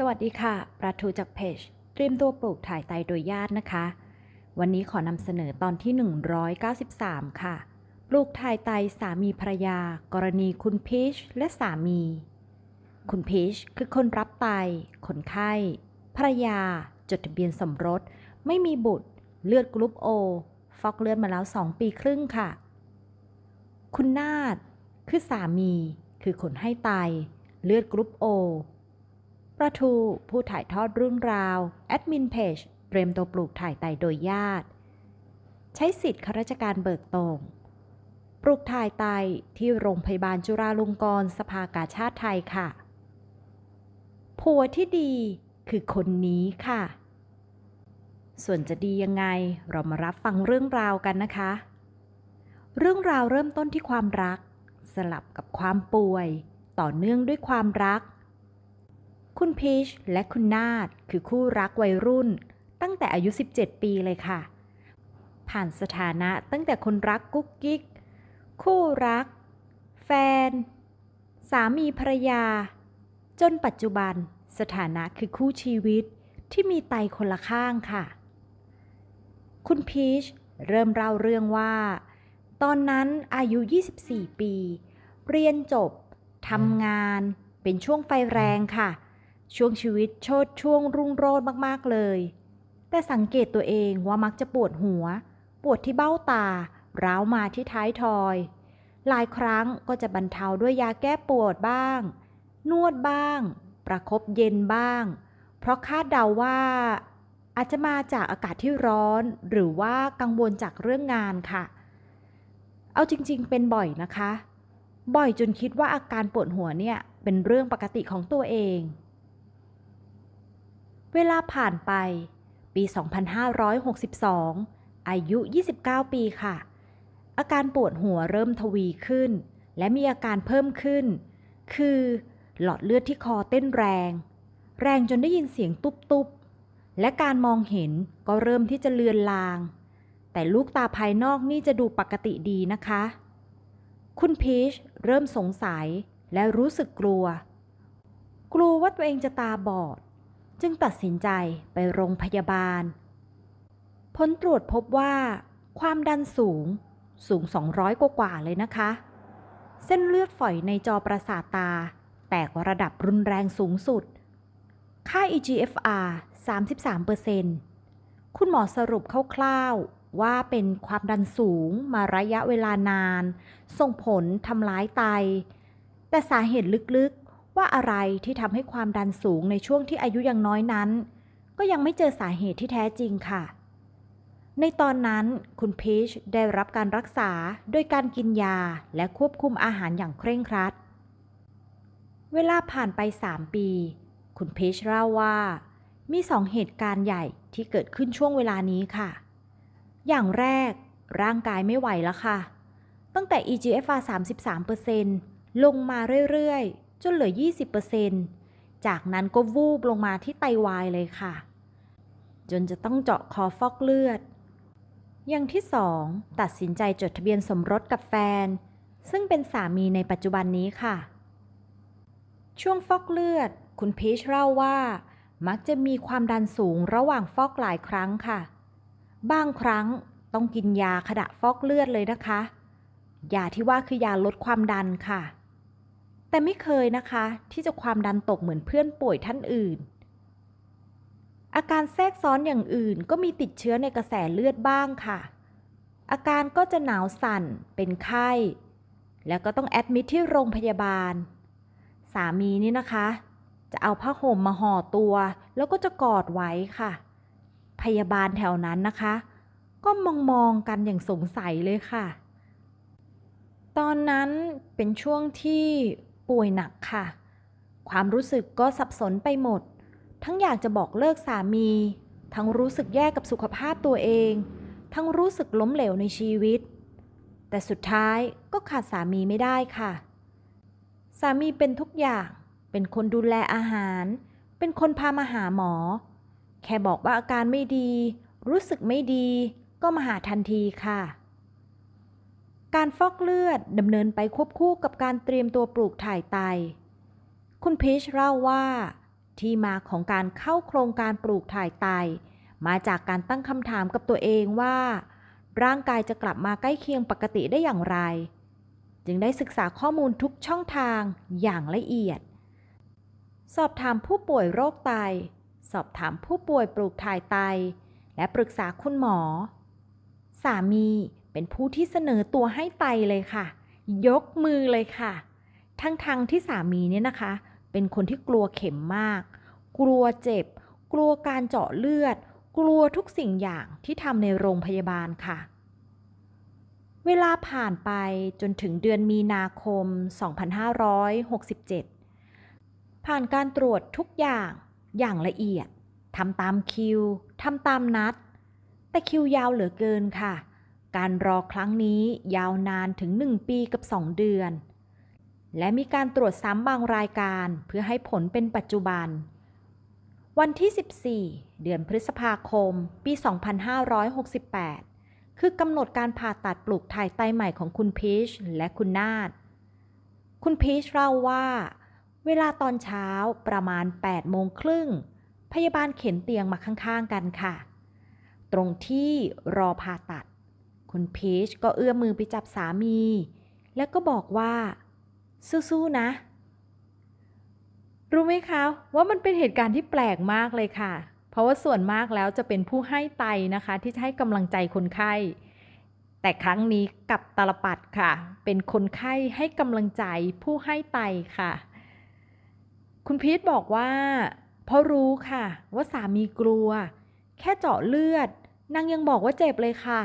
สวัสดีค่ะ ปราทูจากเพจเตรียมตัวปลูกถ่ายไตโดยญาตินะคะ วันนี้ขอนำเสนอตอนที่ 193 ค่ะ ปลูกถ่ายไตสามีภรรยา กรณีคุณพีชและสามี คุณพีชคือคนรับไต คนไข้ ภรรยา จดทะเบียนสมรส ไม่มีบุตร เลือดกรุ๊ปโอ ฟอกเลือดมาแล้ว 2 ปีครึ่งค่ะ คุณนาฏคือสามี คือคนให้ไต เลือดกรุ๊ปโอ ประทูผู้ถ่ายทอดเรื่องราว แอดมินเพจเตรียมตัวปลูกถ่ายไตโดยญาติ ใช้สิทธิ์ข้าราชการเบิกตรงปลูกถ่ายไตที่โรงพยาบาลจุฬาลงกรณ์สภากาชาติไทยค่ะ ผัวที่ดีคือคนนี้ค่ะ ส่วนจะดียังไงเรามารับฟังเรื่องราวกันนะคะ เรื่องราวเริ่มต้นที่ความรัก สลับกับความป่วย ต่อเนื่องด้วยความรัก คุณพีชและคุณนาฏคือคู่รักวัยรุ่น ตั้งแต่อายุ 17 ปีเลยค่ะ ผ่านสถานะตั้งแต่คนรักกุ๊กกิ๊ก คู่รัก แฟน สามีภรรยา จนปัจจุบันสถานะคือคู่ชีวิตที่มีไตคนละข้างค่ะ คุณพีชเริ่มเล่าเรื่องว่า ตอนนั้นอายุ 24 ปี เรียนจบทำงาน เป็นช่วงไฟแรงค่ะ ช่วงชีวิตโชดช่วงรุ่งโรจน์มากๆเลย แต่สังเกตตัวเองว่ามักจะปวดหัว ปวดที่เบ้าตา ร้าวมาที่ท้ายทอย หลายครั้งก็จะบรรเทาด้วยยาแก้ปวดบ้าง นวดบ้าง ประคบเย็นบ้าง เพราะคาดเดาว่า อาจจะมาจากอากาศที่ร้อน หรือว่ากังวลจากเรื่องงานค่ะ เอาจริงๆ เป็นบ่อยนะคะ บ่อยจนคิดว่าอาการปวดหัวเนี่ยเป็นเรื่องปกติของตัวเอง เวลาผ่านไป ปี 2562 อายุ 29 ปีค่ะ อาการปวดหัวเริ่มทวีขึ้น และมีอาการเพิ่มขึ้น คือ หลอดเลือดที่คอเต้นแรง แรงจนได้ยินเสียงตุบๆ และการมองเห็นก็เริ่มที่จะเลือนลาง แต่ลูกตาภายนอกนี่จะดูปกติดีนะคะ คุณพีชเริ่มสงสัยและรู้สึกกลัว กลัวว่าตัวเองจะตาบอด จึงตัดสินใจไปโรงพยาบาล ผลตรวจพบว่า ความดันสูงสูง 200 กว่ากว่าเลยนะคะ เส้นเลือดฝอยในจอประสาทตา แตกระดับรุนแรงสูงสุด ค่า EGFR 33%คุณหมอสรุปคร่าวๆ ว่าเป็นความดันสูงมาระยะเวลานาน ส่งผลทำร้ายไต แต่สาเหตุลึกๆ ว่าอะไรที่ทำให้ความดันสูงในช่วงที่อายุยังน้อยนั้น ก็ยังไม่เจอสาเหตุที่แท้จริงค่ะ ในตอนนั้นคุณพีชได้รับการรักษาโดยการกินยาและควบคุมอาหารอย่างเคร่งครัด เวลาผ่านไป 3 ปี คุณพีชเล่าว่า มีสองเหตุการณ์ใหญ่ที่เกิดขึ้นช่วงเวลานี้ค่ะ อย่างแรกร่างกายไม่ไหวแล้วค่ะ ตั้งแต่ EGFR 33%ลงมาเรื่อยๆ จนเหลือ 20%จากนั้นก็วูบลงมาที่ไตวายเลยค่ะ จนจะต้องเจาะคอฟอกเลือด อย่างที่สองตัดสินใจจดทะเบียนสมรสกับแฟน ซึ่งเป็นสามีในปัจจุบันนี้ค่ะ ช่วงฟอกเลือด คุณพีชเล่าว่า มักจะมีความดันสูงระหว่างฟอกหลายครั้งค่ะ บางครั้งต้องกินยาขณะฟอกเลือดเลยนะคะ ยาที่ว่าคือยาลดความดันค่ะ แต่ไม่เคยนะคะ ที่จะความดันตกเหมือนเพื่อนป่วยท่านอื่น อาการแทรกซ้อนอย่างอื่นก็มีติดเชื้อในกระแสเลือดบ้างค่ะ อาการก็จะหนาวสั่น เป็นไข้ แล้วก็ต้องแอดมิทที่โรงพยาบาล สามีนี่นะคะ จะเอาผ้าห่มมาห่อตัว แล้วก็จะกอดไว้ค่ะ พยาบาลแถวนั้นนะคะ ก็มองมองกันอย่างสงสัยเลยค่ะ ตอนนั้นเป็นช่วงที่ ป่วยหนักค่ะ ความรู้สึกก็สับสนไปหมด ทั้งอยากจะบอกเลิกสามี ทั้งรู้สึกแย่กับสุขภาพตัวเอง ทั้งรู้สึกล้มเหลวในชีวิต แต่สุดท้ายก็ขาดสามีไม่ได้ค่ะ สามีเป็นทุกอย่าง เป็นคนดูแลอาหาร เป็นคนพามาหาหมอ แค่บอกว่าอาการไม่ดี รู้สึกไม่ดี ก็มาหาทันทีค่ะ การฟอกเลือดดำเนินไปควบคู่กับการเตรียมตัวปลูกถ่ายไต คุณพีชเล่าว่า ที่มาของการเข้าโครงการปลูกถ่ายไต มาจากการตั้งคำถามกับตัวเองว่า ร่างกายจะกลับมาใกล้เคียงปกติได้อย่างไร จึงได้ศึกษาข้อมูลทุกช่องทางอย่างละเอียด สอบถามผู้ป่วยโรคไต สอบถามผู้ป่วยปลูกถ่ายไต และปรึกษาคุณหมอ สามี เป็นผู้ที่เสนอตัวให้ไตเลยค่ะ ยกมือเลยค่ะ ทั้งๆทที่สามีเนี่ยนะคะ เป็นคนที่กลัวเข็มมาก กลัวเจ็บ กลัวการเจาะเลือด กลัวทุกสิ่งอย่างที่ทำในโรงพยาบาลค่ะ เวลาผ่านไปจนถึงเดือนมีนาคม 2567 ผ่านการตรวจทุกอย่างอย่างละเอียดทำตามคิวทำตามนัด แต่คิวยาวเหลือเกินค่ะ การรอครั้งนี้ยาวนานถึง 1 ปีกับ 2 เดือน และมีการตรวจซ้ำบางรายการเพื่อให้ผลเป็นปัจจุบัน วันที่ 14 เดือนพฤษภาคม ปี 2568 คือกำหนดการผ่าตัดปลูกถ่ายไตใหม่ของคุณพีชและคุณนาดคุณพีชเล่าว่า เวลาตอนเช้าประมาณ 8 โมงครึ่ง พยาบาลเข็นเตียงมาข้างๆกันค่ะ ตรงที่รอผ่าตัด คุณพีชก็เอื้อมมือไปจับสามี แล้วก็บอกว่า สู้ๆนะ รู้ไหมคะ ว่ามันเป็นเหตุการณ์ที่แปลกมากเลยค่ะ เพราะว่าส่วนมากแล้วจะเป็นผู้ให้ไตนะคะ ที่ให้กำลังใจคนไข้ แต่ครั้งนี้กับตลปัดค่ะ เป็นคนไข้ให้กำลังใจผู้ให้ไตค่ะ คุณพีทบอกว่า เพราะรู้ค่ะ ว่าสามีกลัว แค่เจาะเลือดนางยังบอกว่าเจ็บเลยค่ะ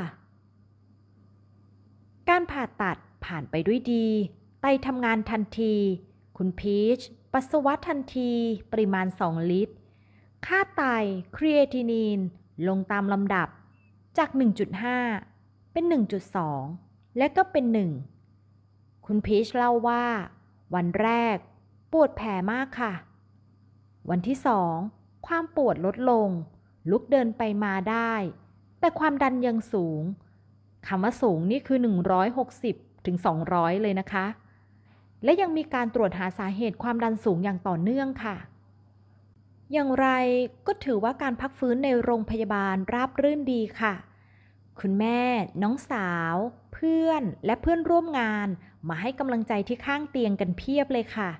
การผ่าตัดผ่านไปด้วยดี ไตทำงานทันที คุณพีช ปัสสาวะทันที ปริมาณ 2 ลิตร ค่าไตครีเอทินีน ลงตามลำดับ จาก 1.5 เป็น 1.2 และก็เป็น 1 คุณพีชเล่าว่า วันแรก ปวดแผลมากค่ะ วันที่สองความปวดลดลง ลุกเดินไปมาได้ แต่ความดันยังสูง คำว่าสูงนี่คือ 160ถึง200 เลยนะคะ และยังมีการตรวจหาสาเหตุความดันสูงอย่างต่อเนื่องค่ะ อย่างไรก็ถือว่าการพักฟื้นในโรงพยาบาลราบรื่นดีค่ะ คุณแม่ น้องสาว เพื่อนและเพื่อนร่วมงานมาให้กำลังใจที่ข้างเตียงกันเพียบเลยค่ะ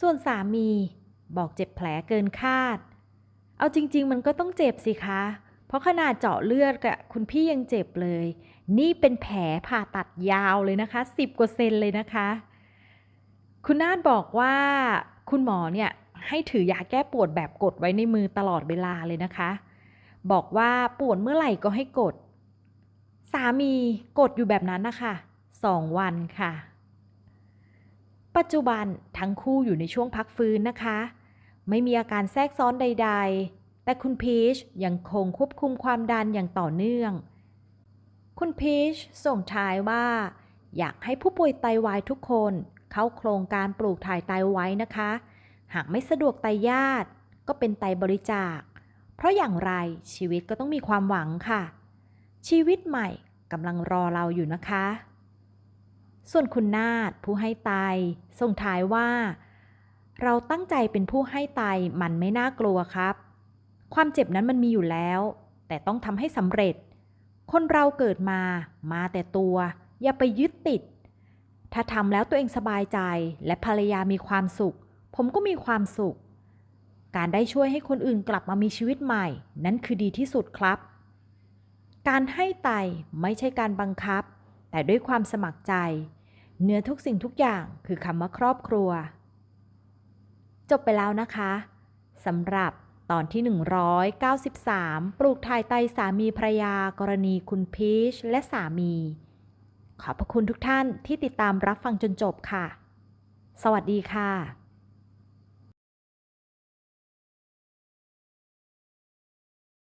ส่วนสามีบอกเจ็บแผลเกินคาด เอาจริง ๆ มันก็ต้องเจ็บสิคะ ราะขนาดเจาะเลือดกะคุณพี่ยังเจ็บเลย นี่เป็นแผลผ่าตัดยาวเลยนะคะ 10กว่าเซนเลยนะคะ คุณนาดบอกว่าคุณหมอเนี่ยให้ถือยาแก้ปวดแบบกดไว้ในมือตลอดเวลาเลยนะคะ บอกว่าปวดเมื่อไหร่ก็ให้กด สามีกดอยู่แบบนั้นนะคะสองวันค่ะ ปัจจุบันทั้งคู่อยู่ในช่วงพักฟื้นนะคะ ไม่มีอาการแทรกซ้อนใด ๆ แต่คุณพีชยังคงควบคุมความดันอย่างต่อเนื่อง คุณพีชส่งท้ายว่า อยากให้ผู้ป่วยไตวายทุกคนเข้าโครงการปลูกถ่ายไตไว้นะคะ หากไม่สะดวกไตญาติ ก็เป็นไตบริจาค เพราะอย่างไรชีวิตก็ต้องมีความหวังค่ะ ชีวิตใหม่กำลังรอเราอยู่นะคะ ส่วนคุณนาฏผู้ให้ไตส่งท้ายว่า เราตั้งใจเป็นผู้ให้ไตมันไม่น่ากลัวครับ ความเจ็บนั้นมันมีอยู่แล้ว แต่ต้องทำให้สำเร็จ คนเราเกิดมา มาแต่ตัว อย่าไปยึดติด ถ้าทำแล้วตัวเองสบายใจและภรรยามีความสุข ผมก็มีความสุข การได้ช่วยให้คนอื่นกลับมามีชีวิตใหม่ นั้นคือดีที่สุดครับ การให้ไตไม่ใช่การบังคับ แต่ด้วยความสมัครใจ เนื้อทุกสิ่งทุกอย่างคือคำว่าครอบครัว จบไปแล้วนะคะสำหรับ ตอนที่ 193 ปลูกถ่ายไตสามีภรยากรณีคุณพีชและสามี ขอบพระคุณทุกท่านที่ติดตามรับฟังจนจบค่ะ สวัสดีค่ะ